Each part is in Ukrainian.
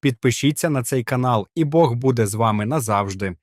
підпишіться на цей канал, і Бог буде з вами назавжди.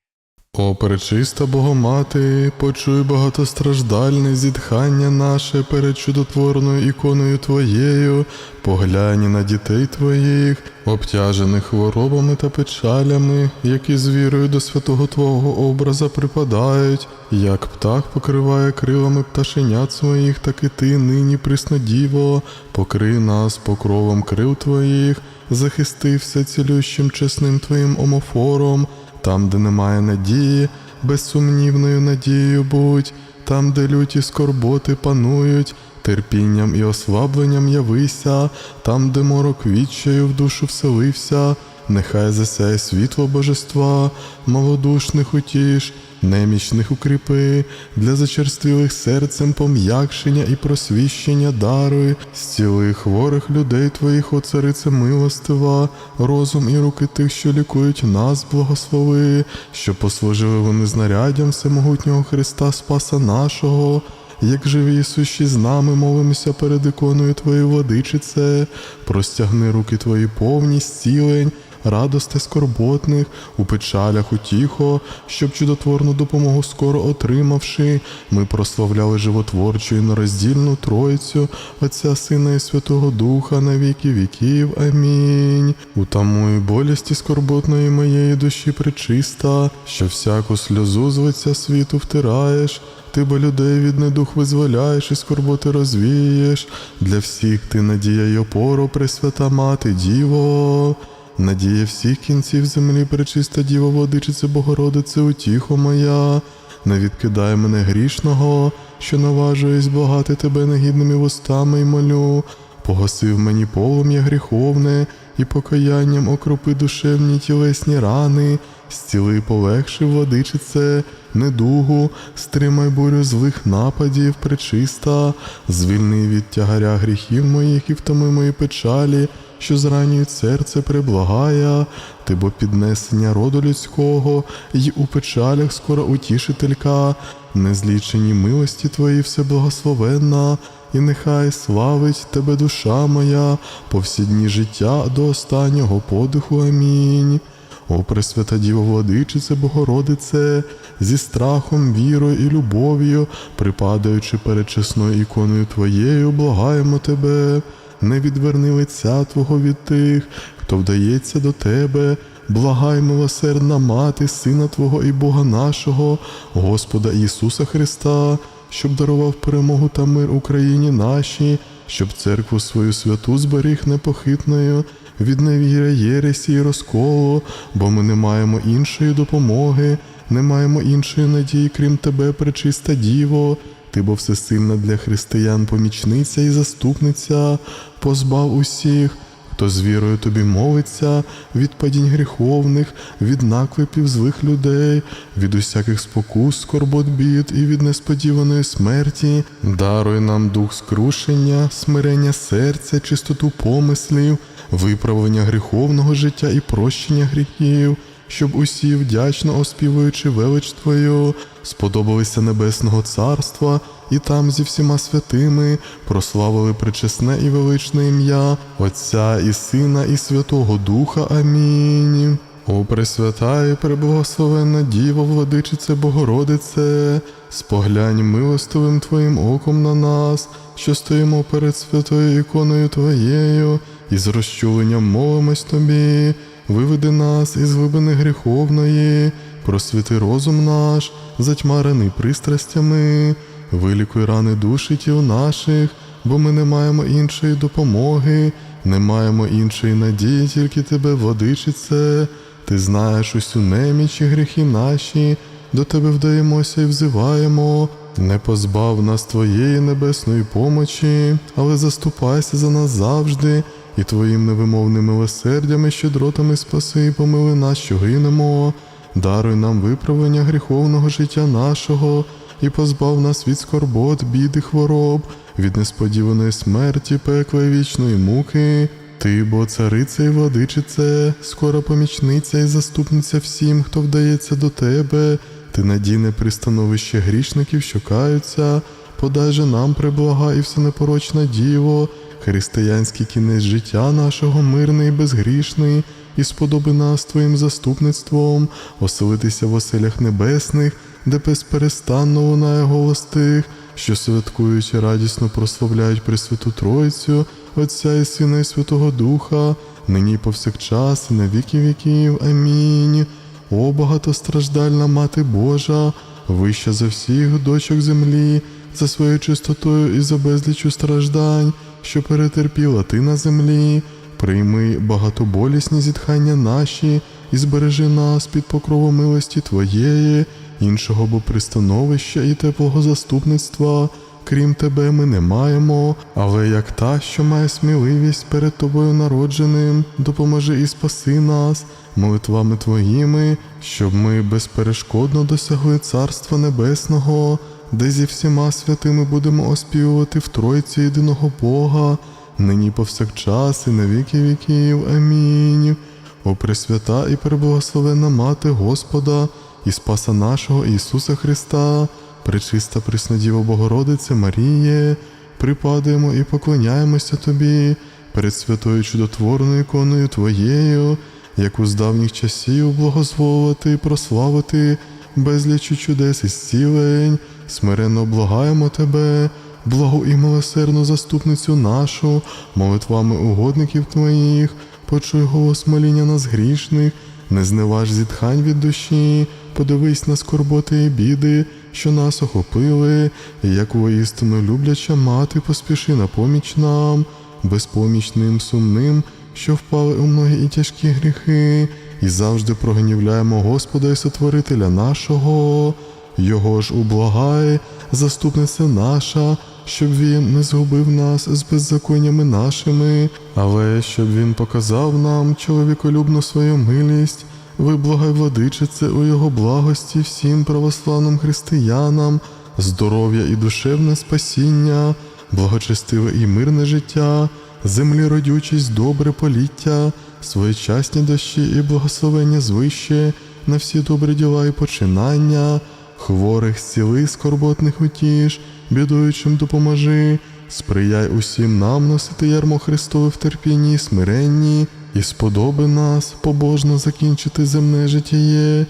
О, пречиста Богомати, почуй багатостраждальне зітхання наше перед чудотворною іконою Твоєю, поглянь на дітей Твоїх, обтяжених хворобами та печалями, які з вірою до святого Твого образа припадають, як птах покриває крилами пташенят своїх, так і ти нині приснодіво, покрий нас покровом крил Твоїх, захисти все цілющим чесним Твоїм омофором, там, де немає надії, безсумнівною надією будь, там, де люті скорботи панують, терпінням і ослабленням явися, там, де морок відчаю в душу вселився, нехай засяє світло божества, малодушних утіш, немічних укріпи, для зачерствілих серцем пом'якшення і просвіщення даруй, зціли хворих людей твоїх, о царице милостива, розум і руки тих, що лікують нас, благослови, що послужили вони знаряддям всемогутнього Христа Спаса нашого. Як живі і сущі з нами молимося перед іконою Твоєї владичице, простягни руки Твої повні зцілень, радости скорботних, у печалях утіхо, щоб чудотворну допомогу скоро отримавши, ми прославляли животворчу і нероздільну Тройцю, Отця Сина і Святого Духа на віки віків. Амінь. Утамуй болісті скорботної моєї душі причиста, що всяку сльозу з лиця світу втираєш. Ти бо людей від недух визволяєш і скорботи розвієш. Для всіх ти надія й опору, Пресвята Мати, Діво. Надія всіх кінців землі, пречиста Діво, Владичице Богородице, утіхо моя. Не відкидай мене грішного, що наважуюсь благати тебе негідними вустами й молю. Погасив мені полум'я гріховне, і покаянням окропи душевні тілесні рани, зціли полегши, владичице, недугу, стримай бурю злих нападів, пречиста, звільни від тягаря гріхів моїх і втоми мої печалі, що зранюють серце приблагає, ти бо піднесення роду людського, й у печалях скоро утішителька, незлічені милості твої всеблагословенна, і нехай славить тебе душа моя по всі дні життя до останнього подиху. Амінь. О, Пресвята Діво Владичице, Богородице, зі страхом, вірою і любов'ю, припадаючи перед чесною іконою Твоєю, благаємо Тебе, не відверни лиця Твого від тих, хто вдається до Тебе, благай, милосердна Мати, Сина Твого і Бога нашого, Господа Ісуса Христа, щоб дарував перемогу та мир Україні нашій, щоб церкву свою святу зберіг непохитною від невіря, єресі і розколу, бо ми не маємо іншої допомоги, не маємо іншої надії, крім тебе, пречиста Діво. Ти бо всесильна для християн помічниця і заступниця, позбав усіх, хто з вірою тобі молиться, від падінь гріховних, від наклепів злих людей, від усяких спокус, скорбот бід і від несподіваної смерті, даруй нам дух скрушення, смирення серця, чистоту помислів, виправлення гріховного життя і прощення гріхів. Щоб усі, вдячно оспівуючи велич Твою, сподобалися Небесного Царства, і там зі всіма святими прославили пречесне і величне ім'я Отця і Сина, і Святого Духа. Амінь. О, Пресвята і преблагословенна Діво, владичице Богородице, споглянь милостивим Твоїм оком на нас, що стоїмо перед святою іконою Твоєю, і з розчуленням молимось Тобі, виведи нас із глибини гріховної, просвіти розум наш, затьмарений пристрастями, вилікуй рани душі тіл наших, бо ми не маємо іншої допомоги, не маємо іншої надії, тільки Тебе, владичице. Ти знаєш усю неміч і гріхи наші, до тебе вдаємося і взиваємо. Не позбав нас Твоєї небесної помочі, але заступайся за нас завжди, і Твоїм невимовним милосердям і щедротами спаси і помили нас, що гинемо. Даруй нам виправлення гріховного життя нашого, і позбав нас від скорбот, бід і хвороб, від несподіваної смерті, пекла і вічної муки. Ти, бо цариця і владичице, скора помічниця і заступниця всім, хто вдається до тебе, ти надійне пристановище грішників, що каються, подай же нам приблага і всенепорочна діво, християнський кінець життя нашого мирний і безгрішний, і сподоби нас Твоїм заступництвом, оселитися в оселях небесних, де безперестанно лунає голос тих, що святкують і радісно прославляють Пресвяту Тройцю, Отця і Сина і Святого Духа, нині повсякчас, і на віки віків. Амінь. О, багатостраждальна Мати Божа, вища за всіх дочок землі, за своєю чистотою і за безлічю страждань, що перетерпіла ти на землі, прийми багатоболісні зітхання наші і збережи нас під покровом милості Твоєї, іншого бо пристановища і теплого заступництва. Крім тебе, ми не маємо, але як та, що має сміливість перед тобою народженим, допоможи і спаси нас молитвами твоїми, щоб ми безперешкодно досягли Царства Небесного, де зі всіма святими будемо оспівувати в Тройці єдиного Бога, нині повсякчас і на віки віків. Амінь. О Пресвята і преблагословенна Мати Господа і Спаса нашого Ісуса Христа, Пречиста Преснодіва Богородице Маріє, припадаємо і поклоняємося Тобі перед святою чудотворною іконою Твоєю, яку з давніх часів благозволити і прославити безлічі чудес і зцілень, смиренно благаємо Тебе, благу і милосердну заступницю нашу, молитвами угодників Твоїх, почуй голос моління нас грішних, не зневаж зітхань від душі, подивись на скорботи і біди, що нас охопили, і як воістину любляча мати, поспіши на поміч нам, безпомічним сумним, що впали у многі і тяжкі гріхи, і завжди прогнівляємо Господа і Сотворителя нашого, Його ж ублагай, заступниця наша, щоб він не згубив нас з беззаконнями нашими, але щоб він показав нам чоловіколюбну свою милість, виблагай владичице у його благості всім православним християнам, здоров'я і душевне спасіння, благочестиве і мирне життя, землі родючість, добре поліття, своєчасні дощі і благословення звище на всі добрі діла і починання, хворих зціли, скорботних утіш, бідуючим допоможи, сприяй усім нам носити ярмо Христове в терпінні смиренні, і сподоби нас побожно закінчити земне життєє,